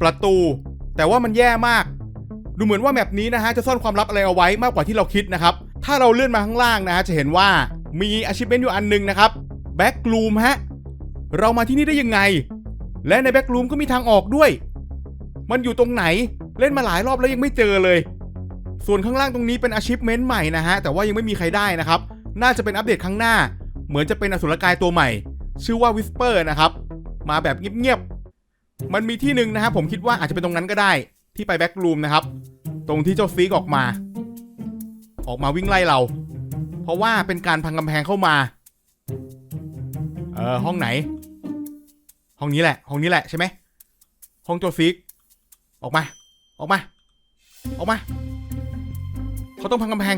ประตู แต่ว่ามันแย่มาก ดูเหมือนว่าแมปนี้นะฮะจะซ่อนความลับอะไรเอาไว้มากกว่าที่เราคิดนะครับ ถ้าเราเลื่อนมาข้างล่างนะฮะจะเห็นว่ามี achievement อยู่อันหนึงนะครับแบ็กลูมฮะเรามาที่นี่ได้ยังไง และในแบ็กลูมก็มีทางออกด้วย มันอยู่ตรงไหนเล่นมาหลายรอบแล้วยังไม่เจอเลย ส่วนข้างล่างตรงนี้เป็น achievement ใหม่นะฮะแต่ว่ายังไม่มีใครได้นะครับ น่าจะเป็นอัปเดตครั้งหน้า เหมือนจะเป็นอสุรกายตัวใหม่ ชื่อว่า Whisper นะครับมาแบบเงียบ มันมีที่หนึ่งนะครับผมคิดว่าอาจจะเป็นตรงนั้นก็ได้ ที่ไปแบ็กรูมนะครับ ตรงที่เจ้าซีกออกมา ออกมาวิ่งไล่เรา เพราะว่าเป็นการพังกำแพงเข้ามาเออห้องไหน ห้องนี้แหละ ห้องนี้แหละใช่ไหมห้องเจ้าซีกออกมา ออกมา ออกมา เขาต้องพังกำแพง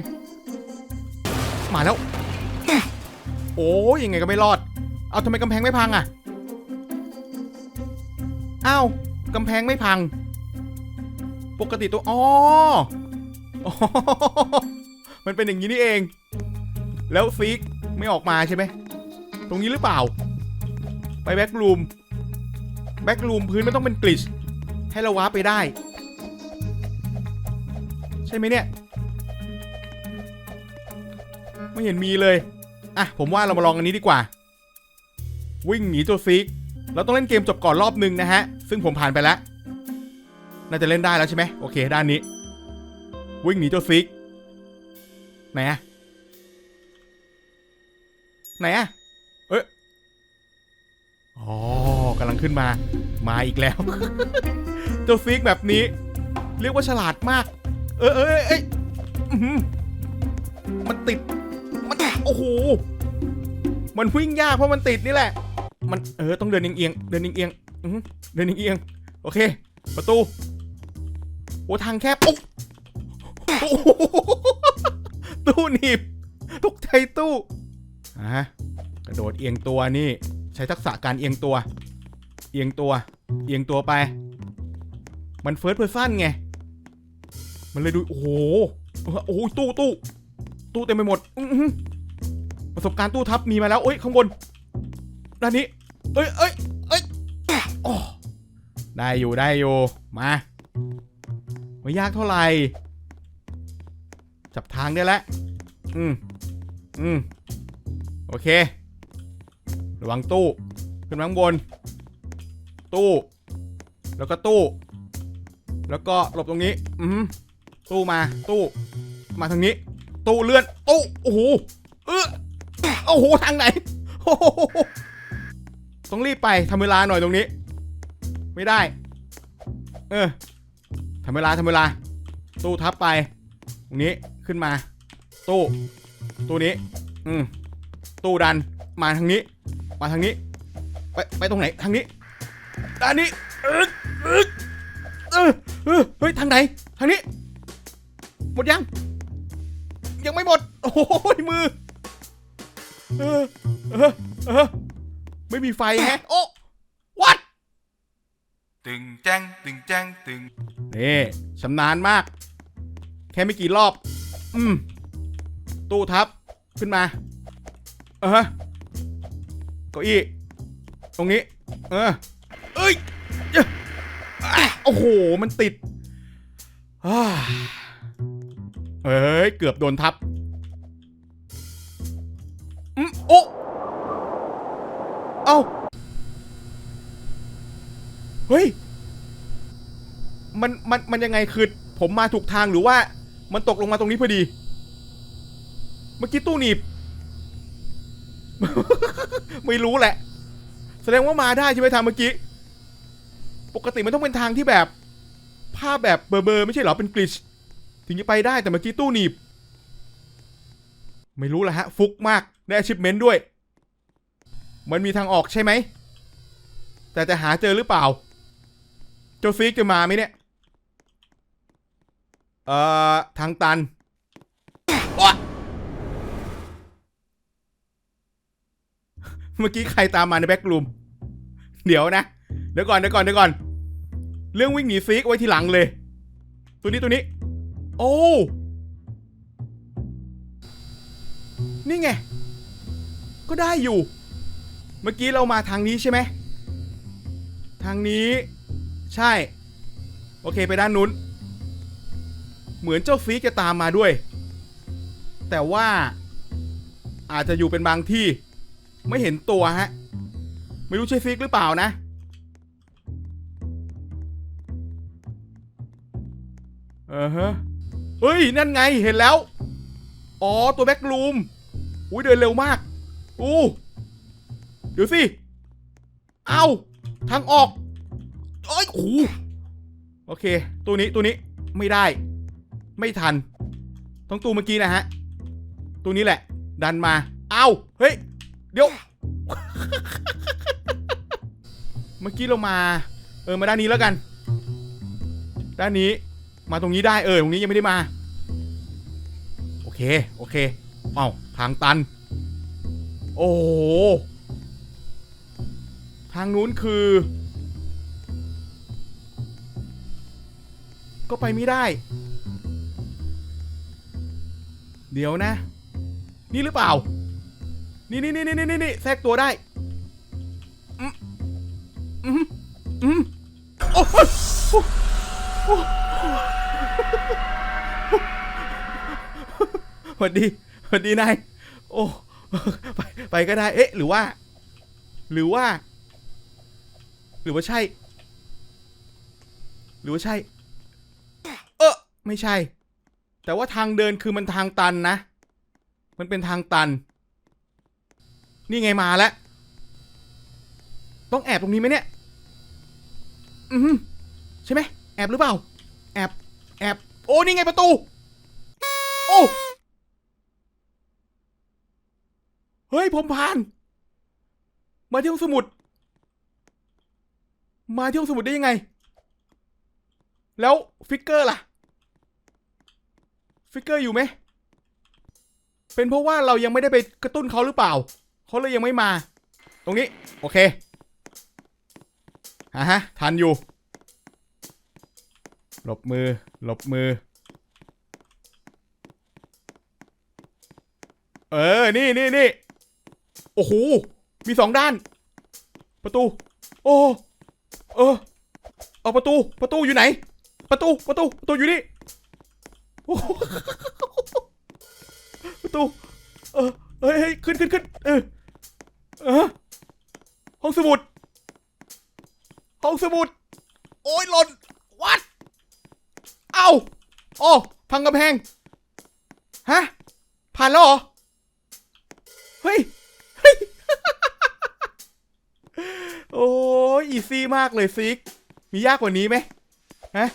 มาแล้ว โอ้ยยังไงก็ไม่รอด เอาทำไมกำแพงไม่พังอะ อ้าวกำแพงไม่พัง ปกติตัวอ๋อมันเป็นอย่างนี้นี่เอง แล้วซีกไม่ออกมาใช่ไหม ตรงนี้หรือเปล่า ไปแบ็กรูม แบ็กรูมพื้นไม่ต้องเป็นกลิช ให้เราว้าร์ปไปได้ ใช่ไหมเนี่ย ไม่เห็นมีเลย อะ ผมว่าเรามาลองอันนี้ดีกว่า วิ่งหนีตัวซีก เราต้องเล่นเกมจบก่อนรอบหนึ่งนะฮะ ซึ่งผมผ่านไปแล้ว น่าจะเล่นได้แล้วใช่ไหมโอเค ด้านนี้ วิ่งหนีตัวซีกไหนอะไหนอะเอ้ยอ๋อกำลังขึ้นมา มาอีกแล้ว เจ้าซีกแบบนี้ เรียกว่าฉลาดมาก เออเออเอยเอยอื้มันติด มัน โอ้โห มันวิ่งยากเพราะมันติดนี่แหละ มันเออต้องเดินเอียงๆเดินเอียงๆอื้อหือเดินเอียงๆโอเค ประตูโอ้ทางแคบโอ้ตู้หนีบตกใจตู้อะกระโดดเอียงตัวนี่ ใช้ทักษะการเอียงตัว เอียงตัว เอียงตัวไป มันเฟิร์สเพอร์ซันไง มันเลยดูโอ้โหโอ้โหตู้ตู้ตู้เต็มไปหมดประสบการณ์ตู้ทับมีมาแล้วเอ้ยข้างบน ด้านนี้ เอ้ยเอ้ยเอ้ยโอ้ได้อยู่ได้อยู่ มาไม่ยากเท่าไหร่ จับทางได้แล้ว อืม อืม โอเค ระวังตู้ ขึ้นมาข้างบน ตู้ แล้วก็ตู้ แล้วก็หลบตรงนี้ อืมตู้มา ตู้ มาทางนี้ ตู้เลื่อน ตู้ โอ้โห เออโอ้โห ทางไหนโอ้โห ต้องรีบไปทำเวลาหน่อยตรงนี้ ไม่ได้ เออทำเวลาทำเวลา ตู้ทับไป ตรงนี้ขึ้นมา ตู้ ตู้นี้ อืมตู้ดันมาทางนี้ มาทางนี้ ไปไปตรงไหนทางนี้ด้านนี้เออเออเออเฮ้ยทางไหนทางนี้ หมดยัง ยังไม่หมด โอ้โหมือ เออเออเออ ไม่มีไฟแฮะ โอ้ what ตึงแจ้งตึงแจ้งตึงนี่ชำนาญมาก แค่ไม่กี่รอบ อืม ตู้ทับ ขึ้นมา เออเก้าอี้ ตรงนี้ เออ เอ้ยเอ้ยอะโอ้โห มันติดอ่าเอ้ย เกือบโดนทับอืมโอ้ เอ้า เฮ้ย มัน มัน มันยังไงคือผมมาถูกทางหรือว่า มันตกลงมาตรงนี้พอดี เมื่อกี้ตู้หนีบ ไม่รู้แหละ แสดงว่ามาได้ใช่ไหมทางเมื่อกี้ ปกติมันต้องเป็นทางที่แบบ ภาพแบบเบอร์ๆไม่ใช่เหรอ เป็นกลิช ถึงจะไปได้แต่เมื่อกี้ตู้หนีบ ไม่รู้แหละฮะ ฟุกมาก ได้ achievement ด้วย มันมีทางออกใช่ไหม แต่จะหาเจอหรือเปล่าเจ้าซีกจะมาไหมเนี่ย เอ่อ ทางตันเมื่อกี้ใครตามมาในแบ็กรูม เดี๋ยวนะ เดี๋ยวก่อน เดี๋ยวก่อน เดี๋ยวก่อน เรื่องวิ่งหนีซีกไว้ทีหลังเลย ตัวนี้ตัวนี้ โอ้ นี่ไง ก็ได้อยู่ เมื่อกี้เรามาทางนี้ใช่ไหม ทางนี้ ใช่ โอเคไปด้านนู้น เหมือนเจ้าซีกจะตามมาด้วย แต่ว่าอาจจะอยู่เป็นบางที่ ไม่เห็นตัวฮะ ไม่รู้ใช่ซีกหรือเปล่านะ เออฮะเฮ้ย นั่นไงเห็นแล้ว อ๋อ ตัวแบ็กลูม อุ้ยเดินเร็วมาก อู้ เดี๋ยวสิ เอาทางออกเอ้ยโอ้โหโอเค ตัวนี้ตัวนี้ไม่ได้ ไม่ทัน ต้องตู้เมื่อกี้นะฮะ ตัวนี้แหละ ดันมา เอาเฮ้ย เดี๋ยว เมื่อกี้เรามา เออ มาด้านนี้แล้วกัน ด้านนี้ มาตรงนี้ได้ เออ ตรงนี้ยังไม่ได้มา โอเค โอเค เอ้าทางตัน โอ้โห ทางนู้นคือ ก็ไปไม่ได้ เดี๋ยวนะ นี่หรือเปล่า นี่นี่นี่นี่นี่นี่แทรกตัวได้อืมอืมอืมโอ้โหโอ้โหสวัสดีสวัสดีนายโอ้ไปไปก็ได้ เอ๊ะ หรือว่า หรือว่า หรือว่าใช่ หรือว่าใช่ เออไม่ใช่ แต่ว่าทางเดินคือมันทางตันนะ มันเป็นทางตัน นี่ไงมาแล้ว ต้องแอบตรงนี้ไหมเนี่ย อืมใช่ไหม แอบหรือเปล่า แอบ แอบ โอ้ นี่ไงประตู โอ้ เฮ้ย ผมผ่าน มาที่ห้องสมุด มาที่ห้องสมุดได้ยังไง แล้วฟิกเกอร์ล่ะ ฟิกเกอร์อยู่ไหม เป็นเพราะว่าเรายังไม่ได้ไปกระตุ้นเขาหรือเปล่า เขาเลยยังไม่มา ตรงนี้ โอเคฮะฮะ ทันอยู่ หลบมือ หลบมือ เออ นี่นี่นี่โอ้โห มีสองด้าน ประตู โอ้ เออเอาประตูประตูอยู่ไหน ประตูประตูประตูอยู่นี่ประตูเออเฮ้ยเฮ้ยขึ้นขึ้นขึ้นเออเออห้องสมุดห้องสมุด โอ้ยหล่นวัดเอ้าโอ้พังกำแพงฮะผ่านแล้วเหรอเฮ้ย โอ้ยอีซี่มากเลยซิก มียากกว่านี้ไหมฮะ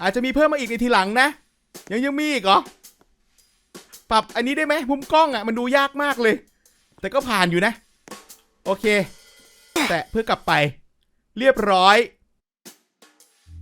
อาจจะมีเพิ่มมาอีกในทีหลังนะ ยังยังมีอีกเหรอ ปรับอันนี้ได้ไหมมุมกล้องอะ มันดูยากมากเลย แต่ก็ผ่านอยู่นะ โอเค แต่เพื่อกลับไป เรียบร้อย